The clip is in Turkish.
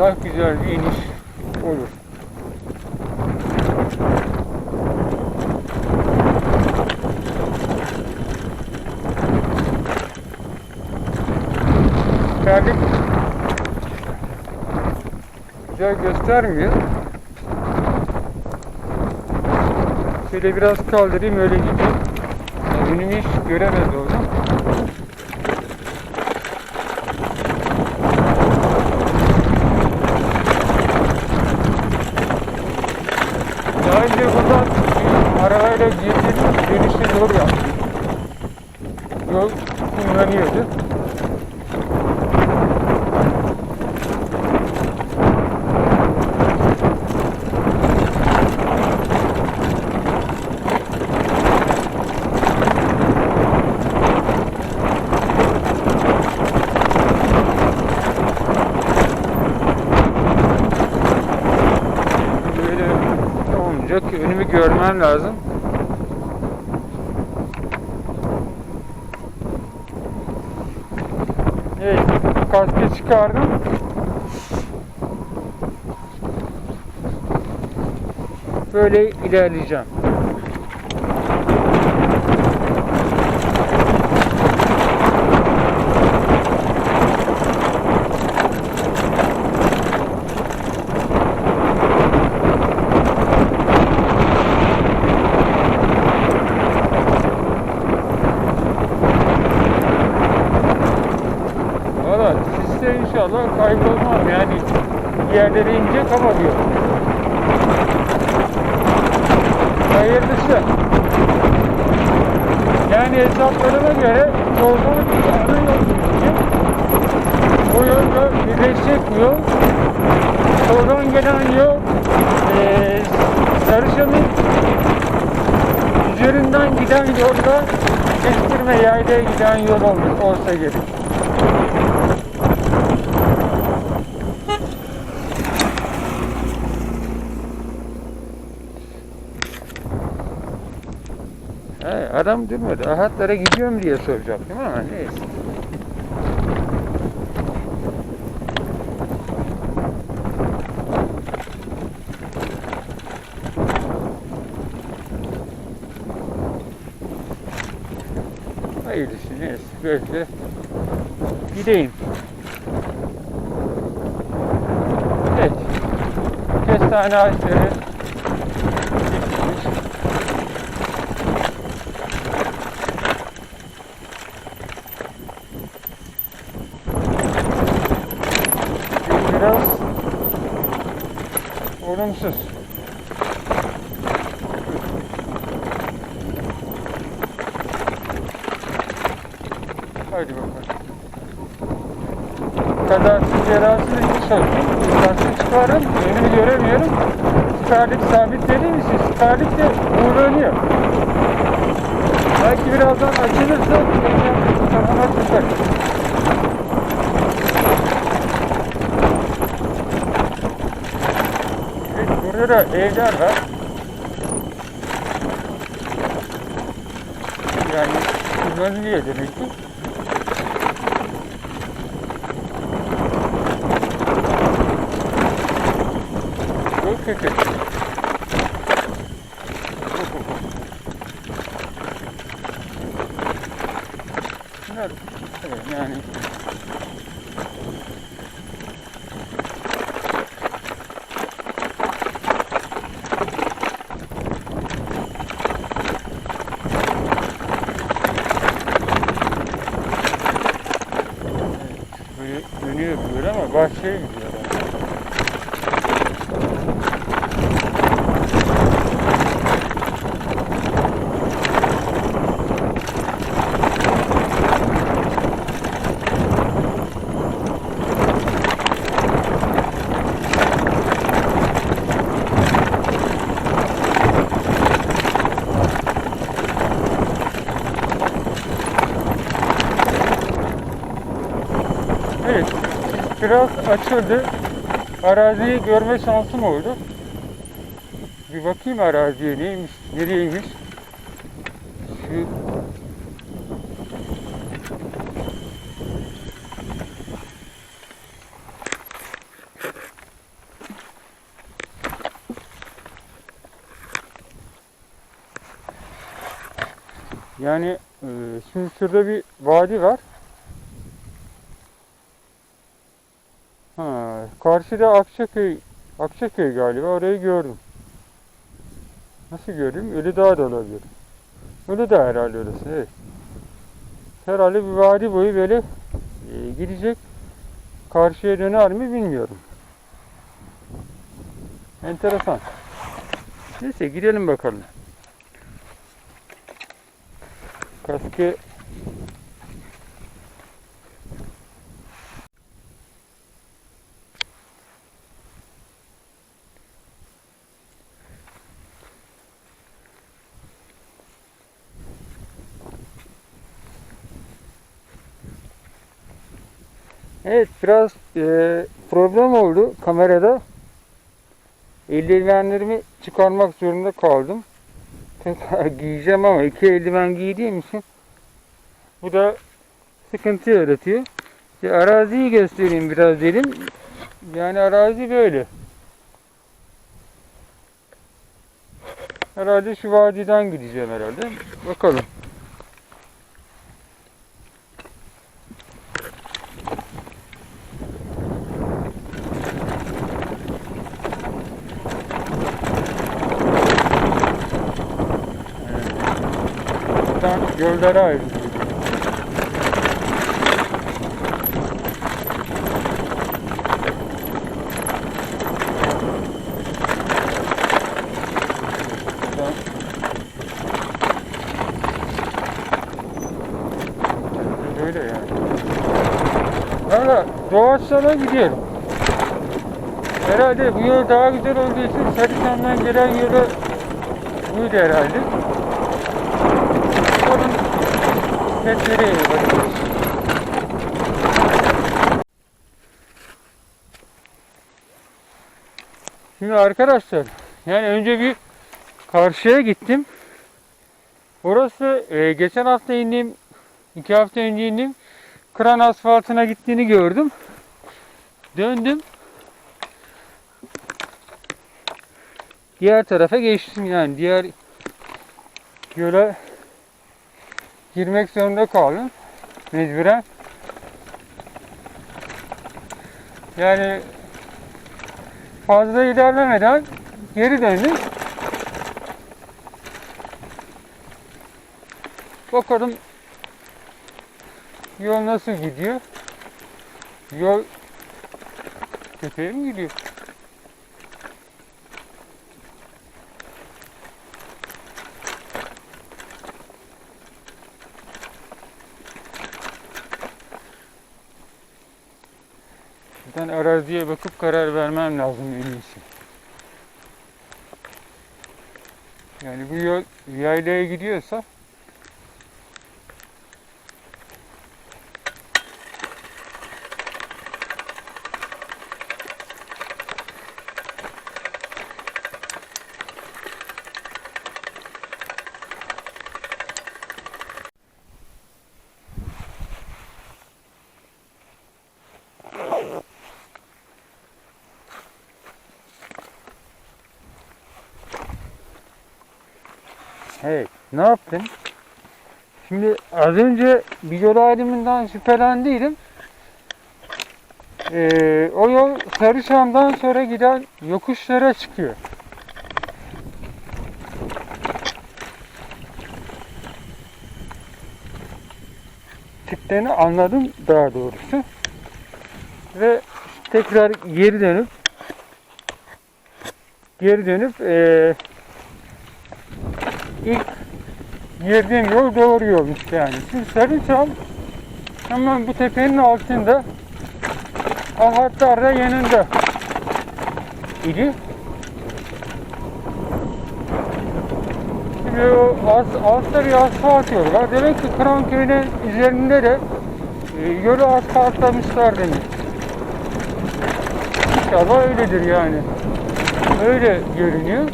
İnşallah güzel bir iniş olur. Terlik güzel göstermiyor. Şöyle biraz kaldırayım öyle gideyim. Önümü hiç göremez oldum. Daha önce buradan bir arabayla girdim, dönüşte yol yaptım. Yol Böyle olmayacak. Önümü görmem lazım. Evet, kaskı çıkardım. Böyle ilerleyeceğim. Sizde inşallah kaybolmam yani yerlere inecek ama diyor. Hayırlısı. Yani hesaplarıma göre bir ana yol gidecek. O yolda birleşecek yol. Soldan gelen yol eee Sarıçam'ın üzerinden giden yolda kestirme yaylaya giden yol olmuş olsa gerek. He, adam durmadı. Ahatlara gidiyorum diye soracaktım ama neyse. Hayırlısı neyse böyle gideyim. Evet. Kestane ağaçları biraz olumsuz. Haydi bakalım. Kazasız cerrahsız iniş olsun. Kaskı çıkarım, önümü göremiyorum. Siperlik sabitlediğim için siperlik de uğranıyor. Belki birazdan açılırsa kafama çıkar. Da evler var. Yani kullanılıyor demek ki. Çok kötü. Bunlar yani böyle ama bahçeye gidiyor. biraz açıldı. Araziyi görme şansım oldu. Bir bakayım araziye neymiş, nereyeymiş. Şu Yani e, şimdi şurada bir vadi var. Ha, karşıda Akçaköy, Akçaköy galiba orayı gördüm. Nasıl gördüm? Ölüdağ da olabilir. Ölüdağ herhalde orası evet. Herhalde bir vadi boyu böyle e, gidecek. Karşıya döner mi bilmiyorum. Enteresan. Neyse gidelim bakalım. Kaskı Evet biraz e, problem oldu kamerada. Eldivenlerimi çıkarmak zorunda kaldım. Giyeceğim ama iki eldiven giydiğim için bu da sıkıntı yaratıyor. İşte araziyi göstereyim biraz dedim. Yani arazi böyle. Herhalde şu vadiden gideceğim herhalde. Bakalım. Göllere ayrılıyor. Böyle yani. Valla doğaçlama gidiyorum. Herhalde bu yol daha güzel olduğu için Sarıçam'dan gelen yolu buydu herhalde. Hep? Şimdi arkadaşlar yani önce bir karşıya gittim. Orası e, geçen hafta indiğim, iki hafta önce indiğim kran asfaltına gittiğini gördüm. Döndüm. Diğer tarafa geçtim yani diğer yola girmek zorunda kaldım. Mecburen. Yani fazla ilerlemeden geri döndüm. Bakalım yol nasıl gidiyor? Yol tepeye mi gidiyor? Ben araziye bakıp karar vermem lazım en iyisi. Yani bu yol yaylaya gidiyorsa Evet, ne yaptın? Şimdi az önce bir yol ayrımından şüphelendiydim. Ee, o yol Sarıçam'dan sonra giden yokuşlara çıkıyor. Çıktığını anladım daha doğrusu. Ve tekrar geri dönüp geri dönüp eee ilk girdiğim yol doğru yolmuş yani. Şimdi Sarıçam hemen bu tepenin altında Ahatlar da yanında idi. Şimdi o as, bir asfalt yolu var. Demek ki Kıranköy'ün üzerinde de e, yolu asfaltlamışlar demek. İnşallah öyledir yani. Öyle görünüyor.